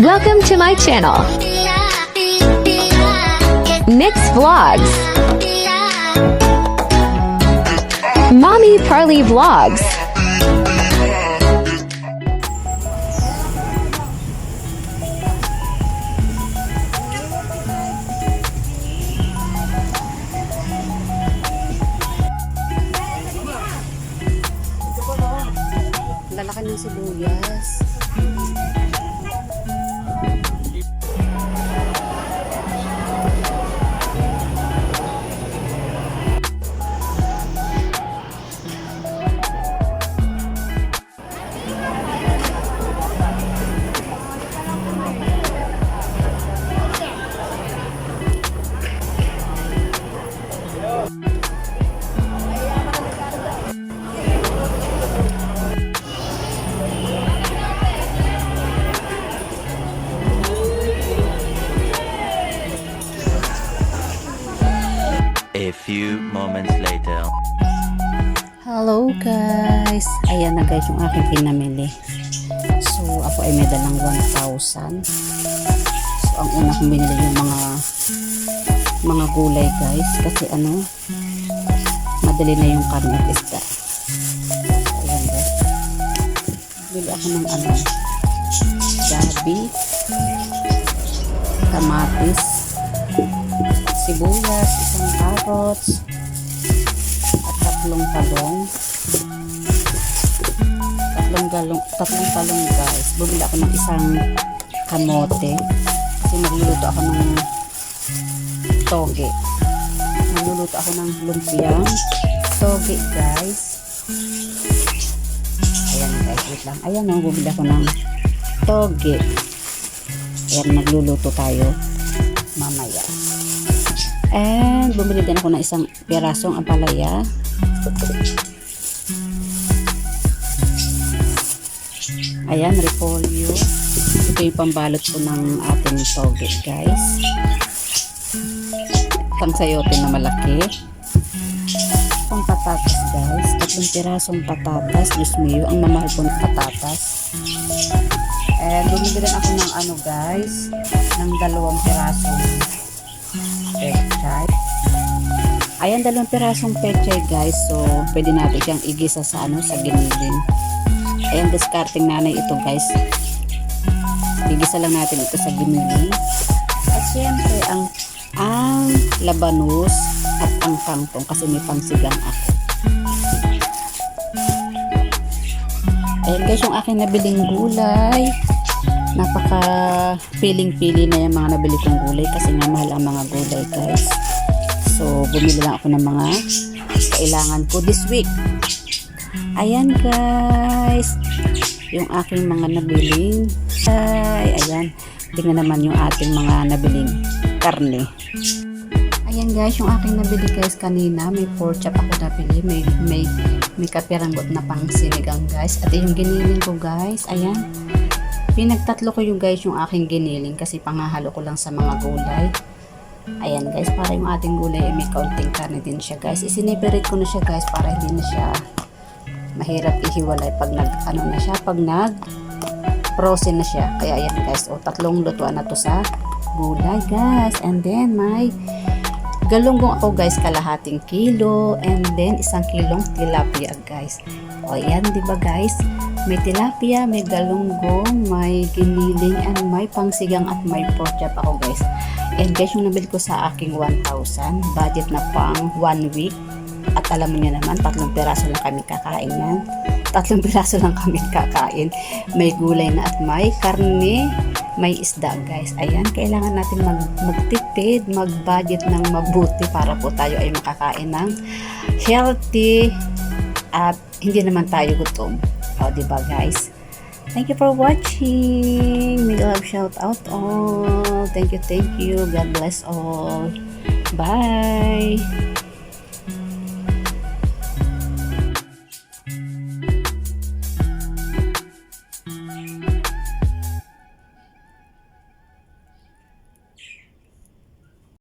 Welcome to my channel, Mix Vlogs. Mommy Parley Vlogs. Sibuyas. Moments later. Hello guys! Ayan na guys yung aking pinamili. So ako ay may dalang 1,000. So ang una kong binili yung mga mga gulay guys. Kasi ano, madali na yung karne at isda. Ayan guys. Bili ako ng ano, gabi, kamatis, sibuyas, isang carrots, tatlong talong. Tatlong galong, tatlong talong guys. Bumili ako ng isang kamote. Kasi magluluto ako ng toge. Magluluto ako ng lumpiang toge guys. Ayan guys, wait lang. Ayan o, bumili ako ng toge. Ayan, magluluto tayo mamaya. And bumili din ako ng isang pirasong ampalaya. Ayan, repolyo. Ito yung pambalot ko ng ating toge, guys. Pang sayote na malaki. Pang patatas, guys. Tatlong pirasong patatas. Diyos mio, ang mamahal po ng patatas. And bumili din ako ng ano, guys, ng dalawang pirasong pechay. Ayan, dalawang pirasong pechay guys. So, pwede natin siyang igisa sa ano, sa giniling. Ayan, discarding nanay ito guys. Igisa lang natin ito sa giniling. At syempre, ang ang labanos at ang kangkong kasi may pangsigang ako. Ayan guys, yung aking nabiling gulay. Napaka piling-pili na yung mga nabili kong gulay kasi nga mahal ang mga gulay guys. So, bumili lang ako ng mga kailangan ko this week. Ayan guys, yung aking mga nabiling ay, ayan, tingnan naman yung ating mga nabiling karne. Ayan guys, yung aking nabili guys kanina, may pork chop ako nabili, may, may, may kapiranggot na pang sinigang guys. At yung giniling ko guys, ayan, pinagtatlo ko yung guys yung aking giniling kasi pangahalo ko lang sa mga gulay. Ayan guys, para yung ating gulay ay may kaunting karne din siya guys. Isiniperate ko na siya guys para hindi na siya mahirap ihiwalay pag nag, ano na siya, pag nag frozen na siya. Kaya ayan guys, o tatlong lutuan na to sa gulay guys. And then may galunggong ako guys, kalahating kilo. And then isang kilong tilapia guys. O ayan, di ba guys? May tilapia, may galunggong, may giniling, and may pangsigang at may pork chop ako guys. And guys, yung nabili ko sa aking 1,000, budget na pang 1 week. At alam mo niya naman, tatlong piraso lang kami kakain yan. Tatlong piraso lang kami kakain. May gulay na at may karne, may isda guys. Ayan, kailangan natin mag, magtipid, mag-budget ng mabuti para po tayo ay makakain ng healthy at hindi naman tayo gutom. O, di ba guys? Thank you for watching. May love shout out all. Thank you, thank you. God bless all. Bye.